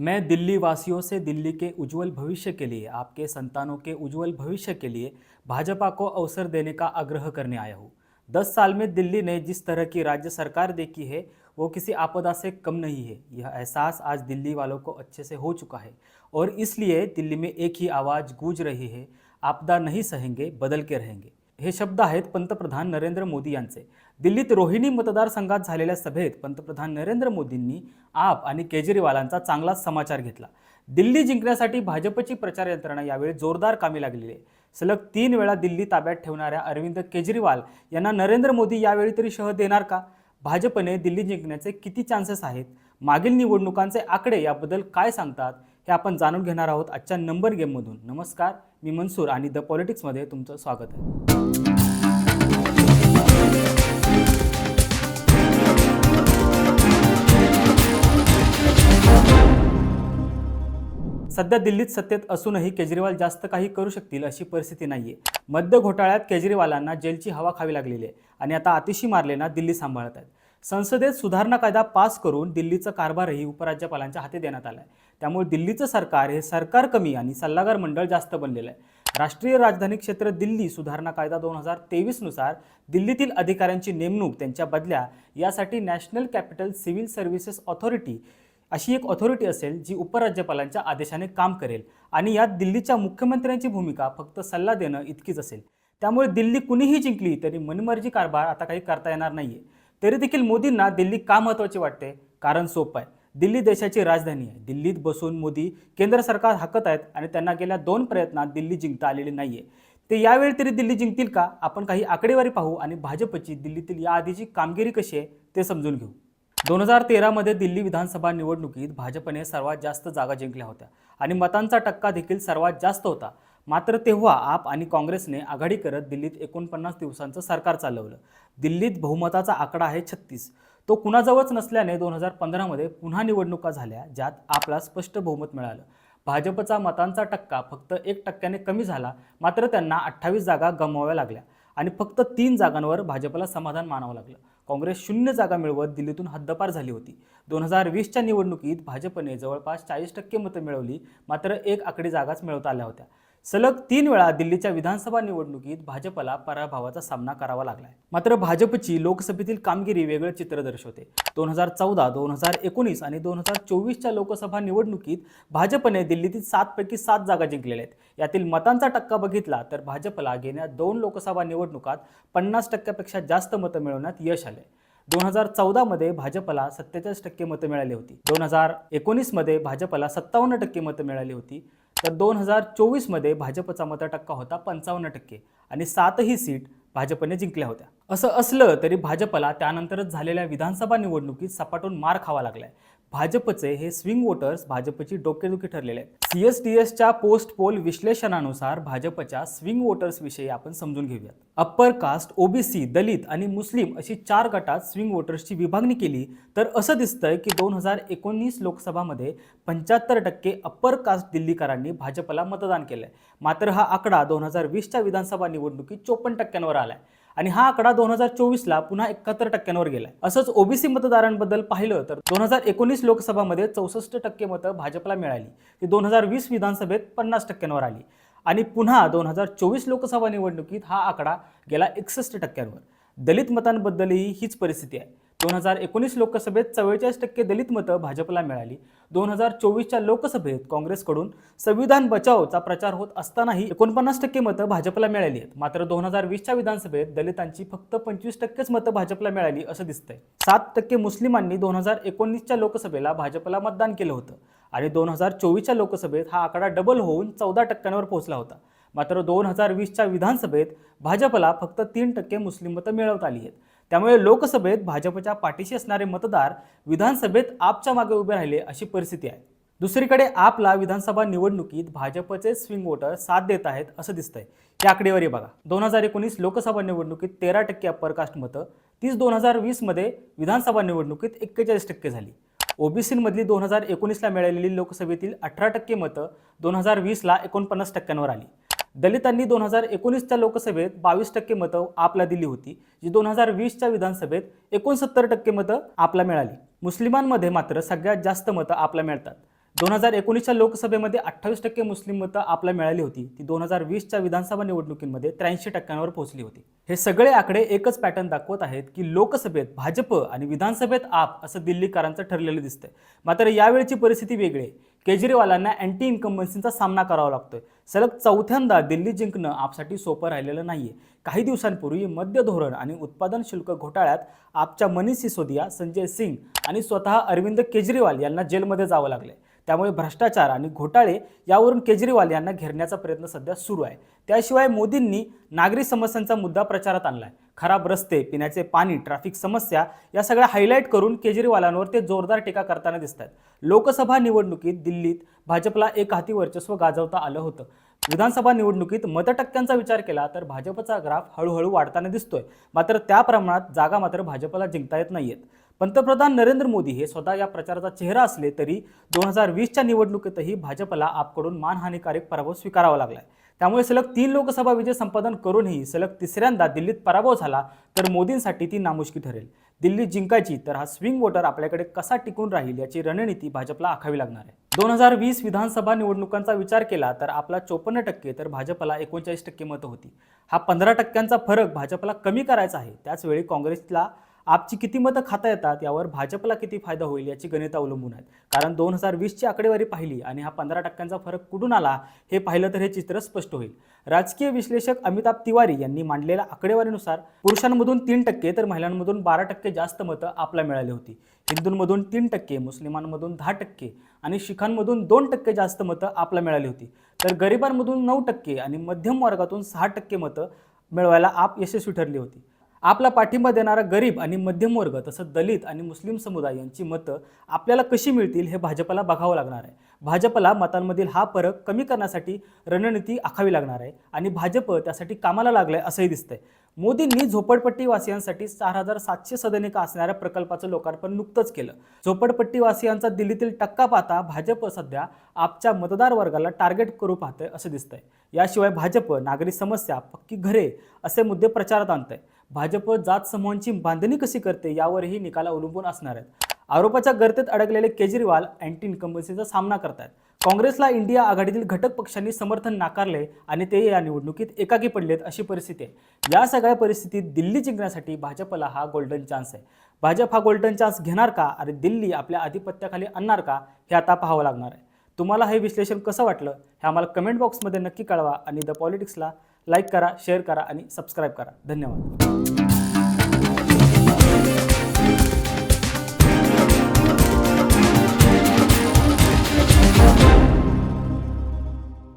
मैं दिल्ली वासियों से दिल्ली के उज्जवल भविष्य के लिए, आपके संतानों के उज्जवल भविष्य के लिए भाजपा को अवसर देने का आग्रह करने आया हूँ। दस साल में दिल्ली ने जिस तरह की राज्य सरकार देखी है, वो किसी आपदा से कम नहीं है। यह एहसास आज दिल्ली वालों को अच्छे से हो चुका है और इसलिए दिल्ली में एक ही आवाज़ गूंज रही है, आपदा नहीं सहेंगे, बदल के रहेंगे। हे शब्द आहेत पंतप्रधान नरेंद्र मोदी यांचे। दिल्लीत रोहिणी मतदारसंघात झालेल्या सभेत पंतप्रधान नरेंद्र मोदींनी आप आणि केजरीवालांचा चांगलाच समाचार घेतला. दिल्ली जिंकण्यासाठी भाजपची प्रचार यंत्रणा यावेळी जोरदार कामी लागलेली आहे. सलग तीन वेळा दिल्ली ताब्यात ठेवणाऱ्या अरविंद केजरीवाल यांना नरेंद्र मोदी यावेळी तरी शह देणार का? भाजपने दिल्ली जिंकण्याचे किती चान्सेस आहेत? मागील निवडणुकांचे आकडे याबद्दल काय सांगतात? हे आपण जाणून घेणार आहोत आजच्या नंबर गेममधून. नमस्कार मी मनसूर आणि द पॉलिटिक्समध्ये तुमचं स्वागत आहे. सध्या दिल्लीत सत्तेत असूनही केजरीवाल जास्त काही करू शकतील अशी परिस्थिती नाहीये. मद्य घोटाळ्यात केजरीवालांना जेलची हवा खावी लागलेली आहे आणि आता अतिशी मारलेना दिल्ली सांभाळत आहेत. संसदेत सुधारणा कायदा पास करून दिल्लीचं कारभारही उपराज्यपालांच्या हाती देण्यात आला आहे त्यामुळे दिल्लीचं सरकार हे सरकार कमी आणि सल्लागार मंडळ जास्त बनलेलं आहे. राष्ट्रीय राजधानी क्षेत्र दिल्ली सुधारणा कायदा दोन हजार तेवीसनुसार दिल्लीतील अधिकाऱ्यांची नेमणूक त्यांच्या बदल्या यासाठी national capital civil services authority अशी एक ऑथॉरिटी असेल जी उपराज्यपालांच्या आदेशाने काम करेल आणि यात दिल्लीच्या मुख्यमंत्र्यांची भूमिका फक्त सल्ला देणं इतकीच असेल. त्यामुळे दिल्ली कुणीही जिंकली तरी मनमर्जी कारभार आता काही करता येणार नाही आहे तरी देखील मोदींना दिल्ली का महत्त्वाची वाटते? कारण सोपं आहे. दिल्ली देशाची राजधानी आहे. दिल्लीत बसून मोदी केंद्र सरकार हाकत आहेत आणि त्यांना गेल्या दोन प्रयत्नात दिल्ली जिंकता आलेली नाही आहे ते यावेळी तरी दिल्ली जिंकतील का? आपण काही आकडेवारी पाहू आणि भाजपची दिल्लीतील याआधीची कामगिरी कशी आहे ते समजून घेऊ. दोन हजार तेरामध्ये दिल्ली विधानसभा निवडणुकीत भाजपने सर्वात जास्त जागा जिंकल्या होत्या आणि मतांचा टक्का देखील सर्वात जास्त होता. मात्र तेव्हा आप आणि काँग्रेसने आघाडी करत दिल्लीत एकोणपन्नास दिवसांचं सरकार चालवलं. दिल्लीत बहुमताचा आकडा आहे छत्तीस. तो कुणाजवळच नसल्याने दोन हजार पंधरामध्ये पुन्हा निवडणुका झाल्या ज्यात आपला स्पष्ट बहुमत मिळालं. भाजपचा मतांचा टक्का फक्त एक टक्क्याने कमी झाला मात्र त्यांना अठ्ठावीस जागा गमवाव्या लागल्या आणि फक्त तीन जागांवर भाजपला समाधान मानावं लागलं. काँग्रेस शून्य जागा मिळवत दिल्लीतून हद्दपार झाली होती. दोन हजार वीसच्या निवडणुकीत भाजपने जवळपास चाळीस टक्के मतं मिळवली मात्र एक आकडी जागाच मिळवता आल्या होत्या. सलग तीन वेळा दिल्लीच्या विधानसभा निवडणुकीत भाजपला पराभवाचा सामना करावा लागलाय. मात्र भाजपची लोकसभेतील कामगिरी वेगळं चित्र दर्शवते. दोन हजार चौदा दोन हजार एकोणीस आणि दोन हजार चोवीसच्या लोकसभा निवडणुकीत भाजपने दिल्लीतील सातपैकी सात जागा जिंकलेल्या आहेत. यातील मतांचा टक्का बघितला तर भाजपला गेल्या दोन लोकसभा निवडणुकात पन्नास टक्क्यापेक्षा जास्त मतं मिळवण्यात यश आले दोन हजार चौदामध्ये भाजपला सत्तेचाळीस टक्के मतं मिळाली होती. दोन हजार एकोणीसमध्ये भाजपला सत्तावन्न टक्के मतं मिळाली होती. तर दोन हजार चोवीसमध्ये भाजपचा मतटक्का होता पंचावन्न टक्के आणि सातही सीट भाजपने जिंकल्या होत्या. असं असलं तरी भाजपला त्यानंतरच झालेल्या विधानसभा निवडणुकीत सपाटून मार खावा लागलाय. भाजपचे हे स्विंग वोटर्स भाजपची डोकेदुखी ठरलेले आहेत. सी एस टी एसच्या पोस्ट पोल विश्लेषणानुसार भाजपच्या स्विंग वोटर्सविषयी आपण समजून घेऊयात. अप्पर कास्ट ओबीसी दलित आणि मुस्लिम अशी चार गटात स्विंग वोटर्सची विभागणी केली तर असं दिसतंय की दोन हजार एकोणीस लोकसभामध्ये पंच्याहत्तर टक्के अप्पर कास्ट दिल्लीकरांनी भाजपला मतदान केलंय. मात्र हा आकडा दोन हजार वीसच्या विधानसभा निवडणुकीत चोपन्न टक्क्यांवर आलाय. आणि हा आकडा दोन हजार चोवीसला पुन्हा एकाहत्तर टक्क्यांवर गेला असंच ओबीसी मतदारांबद्दल पाहिलं तर दोन हजार एकोणीस लोकसभामध्ये चौसष्ट टक्के मतं भाजपला मिळाली. ती दोन हजार वीस विधानसभेत पन्नास टक्क्यांवर आली. आणि पुन्हा दोन हजार चोवीस लोकसभा निवडणुकीत हा आकडा गेला एकसष्ट टक्क्यांवर. दलित मतांबद्दलही हीच परिस्थिती आहे. दोन हजार एकोणीस लोकसभेत चव्वेचाळीस टक्के दलित मतं भाजपला मिळाली. दोन हजार चोवीसच्या लोकसभेत काँग्रेसकडून संविधान बचावचा प्रचार होत असतानाही एकोणपन्नास टक्के मतं भाजपला मिळाली आहेत. मात्र दोन हजार वीसच्या विधानसभेत दलितांची फक्त पंचवीस टक्केच मतं भाजपला मिळाली असं दिसतंय. सात टक्के मुस्लिमांनी दोन हजार एकोणीसच्या लोकसभेला भाजपला मतदान केलं होतं आणि दोन हजार चोवीसच्या लोकसभेत हा आकडा डबल होऊन चौदा टक्क्यांवर पोहोचला होता. मात्र दोन हजार वीसच्या विधानसभेत भाजपला फक्त तीन टक्के मुस्लिम मतं मिळवता आली आहेत. त्यामुळे लोकसभेत भाजपच्या पाठीशी असणारे मतदार विधानसभेत आपच्या मागे उभे राहिले अशी परिस्थिती आहे. दुसरीकडे आपला विधानसभा निवडणुकीत भाजपचे स्विंग वोटर साथ देत आहेत असं दिसतंय. या आकडेवारी बघा. दोन हजार एकोणीस लोकसभा निवडणुकीत तेरा टक्के अप्पर कास्ट मतं तीच दोन हजार वीसमध्ये विधानसभा निवडणुकीत एक्केचाळीस टक्के झाली. ओबीसीमधली दोन हजार एकोणीसला मिळालेली लोकसभेतील अठरा टक्के मतं दोन हजार वीसला एकोणपन्नास टक्क्यांवर आली. दलितांनी दोन हजार एकोणीसच्या लोकसभेत बावीस टक्के मतं आपला दिली होती जी दोन हजार वीसच्या विधानसभेत एकोणसत्तर टक्के मतं आपला मिळाली. मुस्लिमांमध्ये मात्र सगळ्यात जास्त मतं आपला मिळतात. दोन हजार एकोणीसच्या लोकसभेमध्ये अठ्ठावीस टक्के मुस्लिम मतं आपला मिळाली होती ती दोन हजार वीसच्या विधानसभा निवडणुकीमध्ये त्र्याऐंशी टक्क्यांवर पोहोचली होती. हे सगळे आकडे एकच पॅटर्न दाखवत आहेत की लोकसभेत भाजप आणि विधानसभेत आप असं दिल्लीकरांचं ठरलेलं दिसतंय. मात्र यावेळची परिस्थिती वेगळी आहे. केजरीवालांना अँटी इन्कम्बन्सींचा सामना करावा लागतोय. सलग चौथ्यांदा दिल्ली जिंकणं आपसाठी सोपं राहिलेलं नाही आहे काही दिवसांपूर्वी मद्य धोरण आणि उत्पादन शुल्क घोटाळ्यात आपच्या मनीष सिसोदिया संजय सिंग आणि स्वतः अरविंद केजरीवाल यांना जेलमध्ये जावं लागले त्यामुळे भ्रष्टाचार आणि घोटाळे यावरून केजरीवाल यांना घेरण्याचा प्रयत्न सध्या सुरू आहे. त्याशिवाय मोदींनी नागरी समस्यांचा मुद्दा प्रचारात आणलाय. खराब रस्ते पिण्याचे पाणी ट्रॅफिक समस्या या सगळ्या हायलाईट करून केजरीवालांवर ते जोरदार टीका करताना दिसत आहेत लोकसभा निवडणुकीत दिल्लीत भाजपला एक हाती वर्चस्व गाजवता आलं होतं. विधानसभा निवडणुकीत मतटक्क्यांचा विचार केला तर भाजपचा ग्राफ हळूहळू वाढताना दिसतोय. मात्र त्या प्रमाणात जागा मात्र भाजपला जिंकता येत नाहीयेत. पंतप्रधान नरेंद्र मोदी हे स्वतः या प्रचाराचा चेहरा असले तरी दोन हजार वीसच्या निवडणुकीतही भाजपला आपकडून मानहानिकारक पराभव स्वीकारावा लागलाय. त्यामुळे सलग तीन लोकसभा विजय संपादन करूनही सलग तिसऱ्यांदा दिल्लीत पराभव झाला तर मोदींसाठी ती नामुष्की ठरेल. दिल्ली जिंकायची तर हा स्विंग वोटर आपल्याकडे कसा टिकून राहील याची रणनीती भाजपला आखावी लागणार आहे. दोन हजार वीस विधानसभा निवडणुकांचा विचार केला तर आपला चोपन्न टक्के तर भाजपला एकोणचाळीस टक्के मतं होती. हा पंधरा टक्क्यांचा फरक भाजपला कमी करायचा आहे. त्याचवेळी काँग्रेसला आपची किती मतं खाता येतात यावर भाजपला किती फायदा होईल याची गणित अवलंबून आहेत. कारण दोन हजार वीसची आकडेवारी पाहिली आणि हा पंधरा टक्क्यांचा फरक कुठून आला हे पाहिलं तर हे चित्र स्पष्ट होईल. राजकीय विश्लेषक अमिताभ तिवारी यांनी मांडलेल्या आकडेवारीनुसार पुरुषांमधून तीन टक्के तर महिलांमधून बारा टक्के जास्त मतं आपला मिळाली होती. हिंदूंमधून तीन टक्के मुस्लिमांमधून दहा टक्के आणि शिखांमधून दोन टक्के जास्त मतं आपला मिळाली होती. तर गरिबांमधून नऊ टक्के आणि मध्यम वर्गातून सहा टक्के मतं मिळवायला आप यशस्वी ठरली होती. आपला पाठिंबा देणारा गरीब आणि मध्यम वर्ग तसंच दलित आणि मुस्लिम समुदाय यांची मतं आपल्याला कशी मिळतील हे भाजपला बघावं लागणार आहे. भाजपला मतांमधील हा फरक कमी करण्यासाठी रणनीती आखावी लागणार आहे आणि भाजप त्यासाठी कामाला लागलंय असंही दिसतंय. मोदींनी झोपडपट्टीवासियांसाठी चार हजार सातशे सदनिका असणाऱ्या प्रकल्पाचं लोकार्पण नुकतंच केलं. झोपडपट्टीवासियांचा दिल्लीतील टक्का पाहता भाजप सध्या आपच्या मतदार वर्गाला टार्गेट करू पाहतंय असं दिसतंय. याशिवाय भाजप नागरी समस्या पक्की घरे असे मुद्दे प्रचारात आणतंय. भाजप जात समूहांची बांधणी कशी करते यावरही निकाल अवलंबून असणार आहेत. आरोपाच्या गर्तेत अडकलेले केजरीवाल अँटी इन्कम्बन्सीचा सामना करतायत. काँग्रेसला इंडिया आघाडीतील घटक पक्षांनी समर्थन नाकारले आणि ते या निवडणुकीत एकाकी पडलेत अशी परिस्थिती आहे. या सगळ्या परिस्थितीत दिल्ली जिंकण्यासाठी भाजपला हा गोल्डन चान्स आहे. भाजप हा गोल्डन चान्स घेणार का? आणि दिल्ली आपल्या आधिपत्याखाली आणणार का? हे आता पाहावं लागणार आहे. तुम्हाला हे विश्लेषण कसं वाटलं हे आम्हाला कमेंट बॉक्समध्ये नक्की कळवा आणि द पॉलिटिक्सला लाईक करा शेअर करा आणि सबस्क्राईब करा. धन्यवाद.